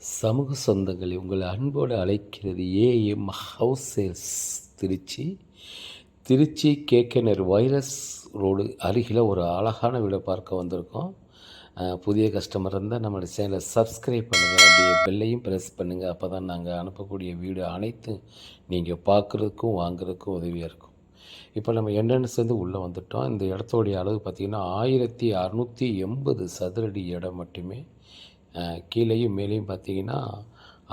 சமூக சொந்தங்களை உங்களை அன்போடு அழைக்கிறது ஏஎம் ஹவுஸ் திருச்சி. திருச்சி கேகேனர் வைரஸ் ரோடு அருகில் ஒரு அழகான வீடை பார்க்க வந்திருக்கோம். புதிய கஸ்டமர் இருந்தால் நம்மளுடைய சேனலை சப்ஸ்கிரைப் பண்ணுங்கள் அப்படியே பெல்லையும் ப்ரெஸ் பண்ணுங்கள் அப்போ தான் நாங்கள் அனுப்பக்கூடிய வீடு அனைத்தும் நீங்கள் பார்க்குறதுக்கும் வாங்குறதுக்கும் உதவியாக இருக்கும். இப்போ நம்ம என்னென்னு வந்து உள்ளே வந்துட்டோம். இந்த இடத்தோடைய அளவு பார்த்திங்கன்னா ஆயிரத்தி அறநூற்றி எண்பது சதுரடி இடம் மட்டுமே. கீழேயும் மேலேயும் பார்த்தீங்கன்னா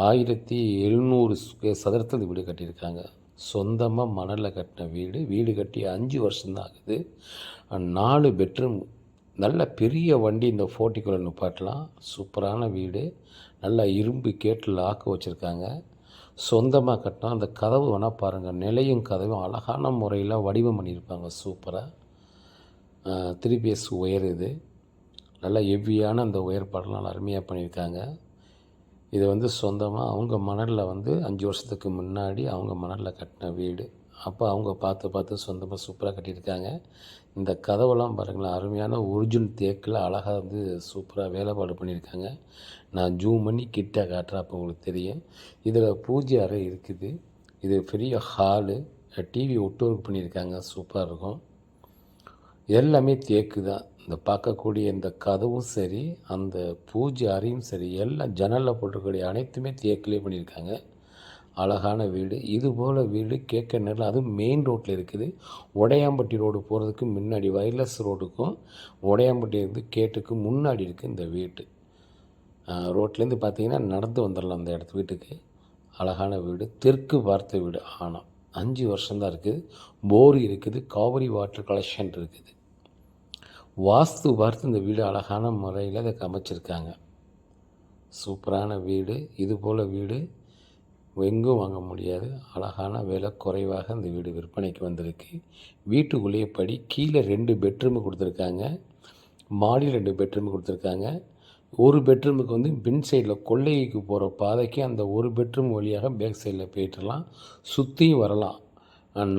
ஆயிரத்தி எழுநூறு ஸ்கொயர் சதுரத்தில் வீடு கட்டியிருக்காங்க. சொந்தமாக மணலில் கட்டின வீடு. வீடு கட்டி அஞ்சு வருஷம்தான் ஆகுது. நாலு பெட்ரூம். நல்ல பெரிய வண்டி இந்த ஃபோர்ட்டிக்குள்ளே நிப்பாட்டலாம். சூப்பரான வீடு. நல்லா இரும்பு கேட்டு லாக்கு வச்சுருக்காங்க. சொந்தமாக கட்டினா அந்த கதவு வேணால் பாருங்கள் நிலையும் கதவும் அழகான முறையில் வடிவம் பண்ணியிருப்பாங்க. சூப்பராக த்ரீ பிஎஸ் ஒயர் இது. நல்லா ஹெவியான அந்த ஏற்பாடெல்லாம் நல்லா அருமையாக பண்ணியிருக்காங்க. இது வந்து சொந்தமாக அவங்க மணலில் வந்து அஞ்சு வருஷத்துக்கு முன்னாடி அவங்க மணலில் கட்டின வீடு. அப்போ அவங்க பார்த்து பார்த்து சொந்தமாக சூப்பராக கட்டியிருக்காங்க. இந்த கதவெல்லாம் பாருங்களேன் அருமையான ஒரிஜின் தேக்கில் அழகாக வந்து சூப்பராக வேலைப்பாடு பண்ணியிருக்காங்க. நான் ஜூம் பண்ணி கிட்ட காட்டுறேன் அப்போ உங்களுக்கு தெரியும். இதில் பூஜை அறை இருக்குது. இது பெரிய ஹாலு டிவி ஒட்டுவொர்க் பண்ணியிருக்காங்க சூப்பராக இருக்கும். எல்லாமே தேக்கு தான். இந்த பார்க்கக்கூடிய இந்த கதவும் சரி அந்த பூஜை அறையும் சரி எல்லாம் ஜன்னலில் போட்டிருக்கக்கூடிய அனைத்துமே தேக்கிலே பண்ணியிருக்காங்க. அழகான வீடு. இது போல் வீடு கேட்க நேரில் அதுவும் மெயின் ரோட்டில் இருக்குது. உடையாம்பட்டி ரோடு போகிறதுக்கு முன்னாடி வயர்லெஸ் ரோடுக்கும் உடையாம்பட்டி இருந்து கேட்டுக்கு முன்னாடி இருக்குது இந்த வீட்டு. ரோட்லேருந்து பார்த்தீங்கன்னா நடந்து வந்துடலாம் அந்த இடத்து வீட்டுக்கு. அழகான வீடு. தெற்கு பார்த்த வீடு. ஆனால் அஞ்சு வருஷம்தான் இருக்குது. போர் இருக்குது. காவிரி வாட்டர் கலெக்ஷன் இருக்குது. வாஸ்து பார்த்து இந்த வீடு அழகான முறையில் அதை அமைச்சிருக்காங்க சூப்பரான வீடு இது போல் வீடு எங்கும் வாங்க முடியாது. அழகான விலை குறைவாக இந்த வீடு விற்பனைக்கு வந்திருக்கு. வீட்டுக்குள்ளேயே படி கீழே ரெண்டு பெட்ரூமு கொடுத்துருக்காங்க. மாடி ரெண்டு பெட்ரூமு கொடுத்துருக்காங்க. ஒரு பெட்ரூமுக்கு வந்து பின் சைடில் கொள்ளைக்கு போகிற பாதைக்கு அந்த ஒரு பெட்ரூம் வழியாக பேக் சைடில் போயிட்டுலாம் சுற்றியும் வரலாம்.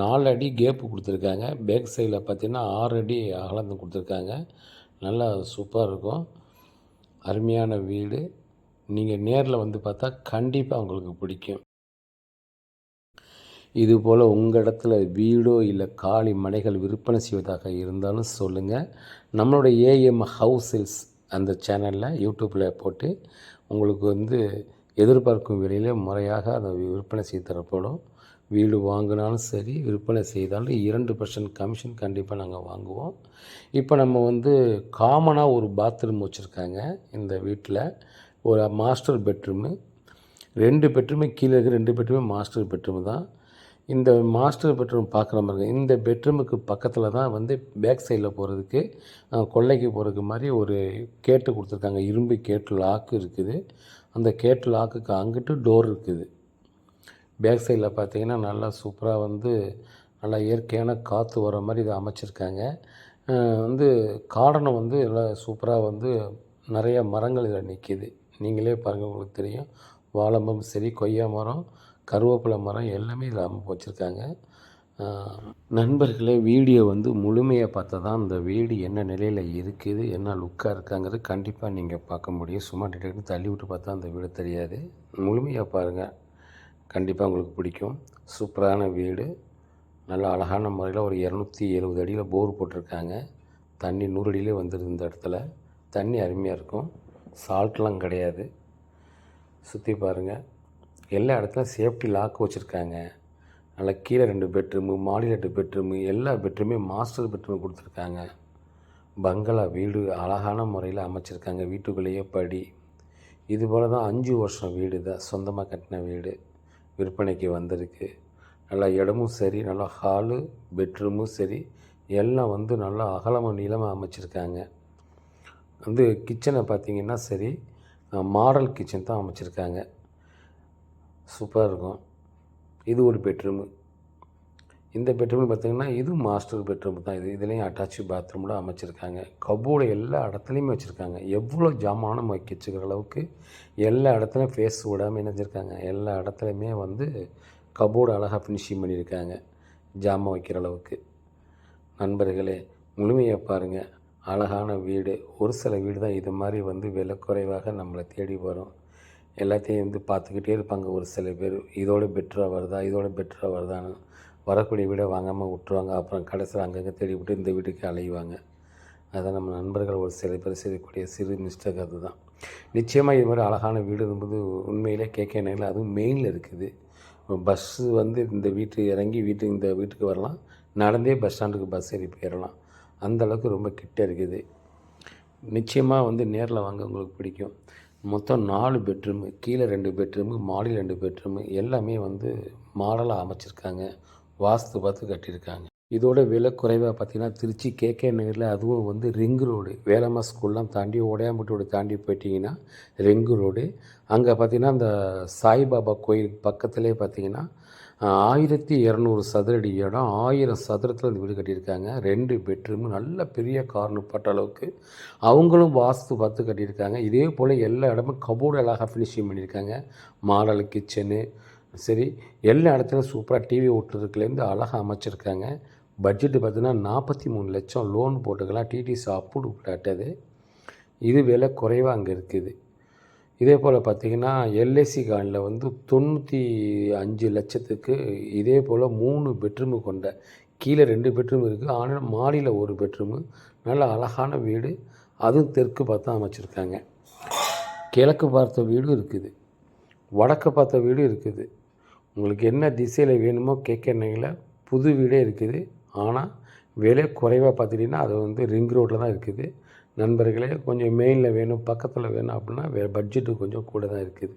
நாலு அடி கேப்பு கொடுத்துருக்காங்க. பேக் சைடில் பார்த்தீங்கன்னா ஆறு அடி அகலந்து கொடுத்துருக்காங்க. நல்லா சூப்பராக இருக்கும். அருமையான வீடு. நீங்கள் நேரில் வந்து பார்த்தா கண்டிப்பாக உங்களுக்கு பிடிக்கும். இது போல் உங்கள் இடத்துல வீடோ இல்லை காலி மனைகள் விற்பனை செய்வதாக இருந்தாலும் சொல்லுங்கள் நம்மளோட ஏஎம் ஹவுஸ் அந்த சேனலில் யூடியூப்பில் போட்டு உங்களுக்கு வந்து எதிர்பார்க்கும் விலையில் முறையாக அதை விற்பனை செய்து தரப்படும். வீடு வாங்கினாலும் சரி விற்பனை செய்தாலும் இரண்டு பர்சன்ட் கமிஷன் கண்டிப்பாக நாங்கள் வாங்குவோம். இப்போ நம்ம வந்து காமனாக ஒரு பாத்ரூம் வச்சுருக்காங்க இந்த வீட்டில் ஒரு மாஸ்டர் பெட்ரூமு ரெண்டு பெட்ரூமே கீழே இருக்க ரெண்டு பெட்ரூமே மாஸ்டர் பெட்ரூம் தான். இந்த மாஸ்டர் பெட்ரூம் பார்க்குற மாதிரி இந்த பெட்ரூமுக்கு பக்கத்தில் தான் வந்து பேக் சைடில் போகிறதுக்கு கொள்ளைக்கு போகிறதுக்கு மாதிரி ஒரு கேட்டு கொடுத்துருக்காங்க. இரும்பு கேட்டு லாக்கு இருக்குது. அந்த கேட்டு லாக்குக்கு அங்கிட்டு டோர் இருக்குது. பேக் சைடில் பார்த்தீங்கன்னா நல்லா சூப்பராக வந்து நல்லா இயற்கையான காற்று வர மாதிரி இதை அமைச்சிருக்காங்க. வந்து காரணம் வந்து எல்லாம் சூப்பராக வந்து நிறைய மரங்கள் இதில் நிற்கிது. நீங்களே பாருங்கள் உங்களுக்கு தெரியும். வாழம்பம் சரி கொய்யா மரம் கருவேப்பிலை மரம் எல்லாமே இதில் அமைப்பு வச்சுருக்காங்க. நண்பர்களே வீடியோ வந்து முழுமையாக பார்த்தா தான் அந்த வீடு என்ன நிலையில் இருக்குது என்ன லுக்காக இருக்காங்கிறது கண்டிப்பாக நீங்கள் பார்க்க முடியும். சும்மா டிடெக்ட் தள்ளி விட்டு பார்த்தா அந்த வீடு தெரியாது. முழுமையாக பாருங்கள் கண்டிப்பாக உங்களுக்கு பிடிக்கும். சூப்பரான வீடு. நல்ல அழகான முறையில் ஒரு இரநூத்தி எழுபது அடியில் போர் போட்டிருக்காங்க. தண்ணி நூறு அடியிலே வந்துடுது இந்த இடத்துல. தண்ணி அருமையாக இருக்கும். சால்ட்லாம் கிடையாது. சுற்றி பாருங்கள் எல்லா இடத்துலையும் சேஃப்டி லாக் வச்சுருக்காங்க. நல்லா கீழே ரெண்டு பெட்ரூமு மாடி ரெண்டு பெட்ரூமு எல்லா பெட்ரூமே மாஸ்டர் பெட்ரூம் கொடுத்துருக்காங்க. பங்களா வீடு அழகான முறையில் அமைச்சிருக்காங்க வீட்டுக்குள்ளேயே படி. இது போல் தான் அஞ்சு வருஷம் வீடு தான் சொந்தமாக கட்டின வீடு. விற்பனைக்கு வந்திருக்கு. நல்லா இடமும் சரி நல்லா ஹாலு பெட்ரூமும் சரி எல்லாம் வந்து நல்லா அகலமாக நீளமாக அமைச்சிருக்காங்க. வந்து கிச்சனை பார்த்தீங்கன்னா சரி மாடல் கிச்சன் தான் அமைச்சிருக்காங்க. சூப்பராக இருக்கும். இது ஒரு பெட்ரூமு இந்த பெட்ரூமில் பார்த்தீங்கன்னா இது மாஸ்டர் பெட்ரூம் தான். இது இதுலேயும் அட்டாச் பாத்ரூமில் அமைச்சிருக்காங்க. கபோர்டு எல்லா இடத்துலையுமே வச்சுருக்காங்க. எவ்வளோ ஜாமானம் நம்ம வச்சுக்கிற அளவுக்கு எல்லா இடத்துலையும் ஃபேஸ் விடாமல் இணைஞ்சிருக்காங்க. எல்லா இடத்துலையுமே வந்து கபோர்டு அழகாக ஃபினிஷிங் பண்ணியிருக்காங்க. ஜாமான் வைக்கிற அளவுக்கு. நண்பர்களே முழுமையாக பாருங்கள் அழகான வீடு. ஒரு சில வீடு தான் இது மாதிரி வந்து விலை குறைவாக நம்மளை தேடி வரும். எல்லாத்தையும் வந்து பார்த்துக்கிட்டே இருப்பாங்க ஒரு சில பேர். இதோட பெட்டராக வருதா? இதோட பெட்டராக வருதான்னு. வரக்கூடிய வீடை வாங்காமல் விட்ருவாங்க அப்புறம் கடைசியில் அங்கங்கே தேடி விட்டு இந்த வீட்டுக்கு அலையுவாங்க அதான் நம்ம நண்பர்கள் ஒரு சில பேர் செய்யக்கூடிய சிறு மிஸ்டேக் அதுதான். நிச்சயமாக இது மாதிரி அழகான வீடு என்பது உண்மையிலே கேட்க நேரில் அதுவும் மெயினில் இருக்குது. பஸ்ஸு வந்து இந்த வீட்டு இறங்கி வீட்டு இந்த வீட்டுக்கு வரலாம். நடந்தே பஸ் ஸ்டாண்டுக்கு பஸ் ஏறி போயிடலாம் அந்த அளவுக்கு ரொம்ப கிட்ட இருக்குது. நிச்சயமாக வந்து நேரில் வாங்க உங்களுக்கு பிடிக்கும். மொத்தம் நாலு பெட்ரூமு கீழே ரெண்டு பெட்ரூமு மாடியில் ரெண்டு பெட்ரூமு எல்லாமே வந்து மாடலாக அமைச்சிருக்காங்க. வாஸ்து பார்த்து கட்டியிருக்காங்க. இதோட விலை குறைவாக பார்த்தீங்கன்னா திருச்சி கேகே நகரில் அதுவும் வந்து ரிங் ரோடு. வேலம்மா ஸ்கூல்லாம் தாண்டி ஓடையாம்பட்டோடு தாண்டி போயிட்டீங்கன்னா ரிங் ரோடு. அங்கே பார்த்தீங்கன்னா அந்த சாய்பாபா கோயில் பக்கத்துலேயே பார்த்தீங்கன்னா ஆயிரத்தி இரநூறு சதுரடி இடம் ஆயிரம் சதுரத்தில் அந்த வீடு கட்டியிருக்காங்க. ரெண்டு பெட்ரூமு நல்ல பெரிய கார்னு பட்ட அளவுக்கு அவங்களும் வாஸ்து பார்த்து கட்டியிருக்காங்க. இதே போல் எல்லா இடமும் கபோர்டு அழகாக ஃபினிஷிங் பண்ணியிருக்காங்க. மாடல் கிச்சனு சரி எல்லா இடத்துலையும் சூப்பராக டிவி ஓட்டுறதுக்குலேருந்து அழகாக அமைச்சிருக்காங்க. பட்ஜெட்டு பார்த்தீங்கன்னா நாற்பத்தி மூணு லட்சம் லோன் போட்டுக்கலாம். டிடிசி அப்ரூவ் பிளாட் இது விலை குறைவாக அங்கே இருக்குது. இதே போல் பார்த்திங்கன்னா எல்ஐசி கார்டில் வந்து தொண்ணூற்றி அஞ்சு லட்சத்துக்கு இதே போல் மூணு பெட்ரூமு கொண்ட கீழே ரெண்டு பெட்ரூம் இருக்குது ஆனால் மாடியில் ஒரு பெட்ரூமு நல்ல அழகான வீடு. அதுவும் தெற்கு பார்த்து அமைச்சிருக்காங்க. கிழக்கு பார்த்த வீடும் இருக்குது. வடக்கு பார்த்த வீடும் இருக்குது. உங்களுக்கு என்ன திசையில் வேணுமோ கேட்கணையில் புது வீடே இருக்குது. ஆனால் விலை குறைவாக பார்த்துட்டிங்கன்னா அது வந்து ரிங் ரோட்டில் தான் இருக்குது. நண்பர்களே கொஞ்சம் மெயினில் வேணும் பக்கத்தில் வேணும் அப்படின்னா வே பட்ஜெட்டு கொஞ்சம் கூட தான் இருக்குது.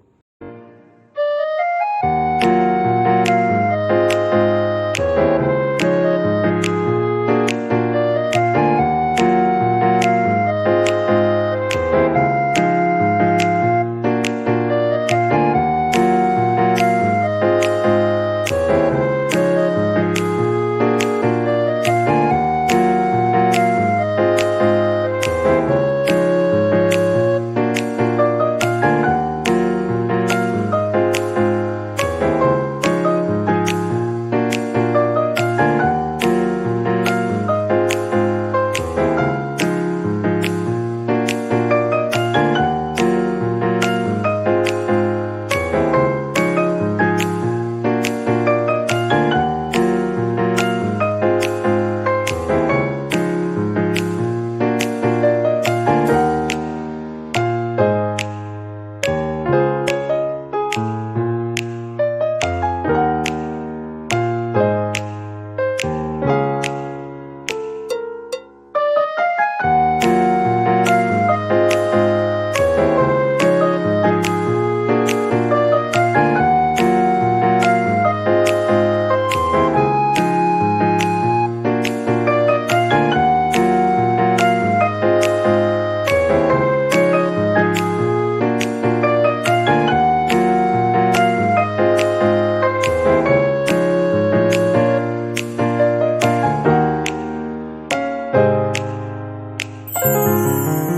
இந்த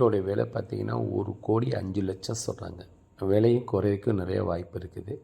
வீட்டோடைய விலை பார்த்திங்கன்னா ஒரு கோடி அஞ்சு லட்சம் சொல்கிறாங்க விலையும் குறையக்கும் நிறைய வாய்ப்பு இருக்குது.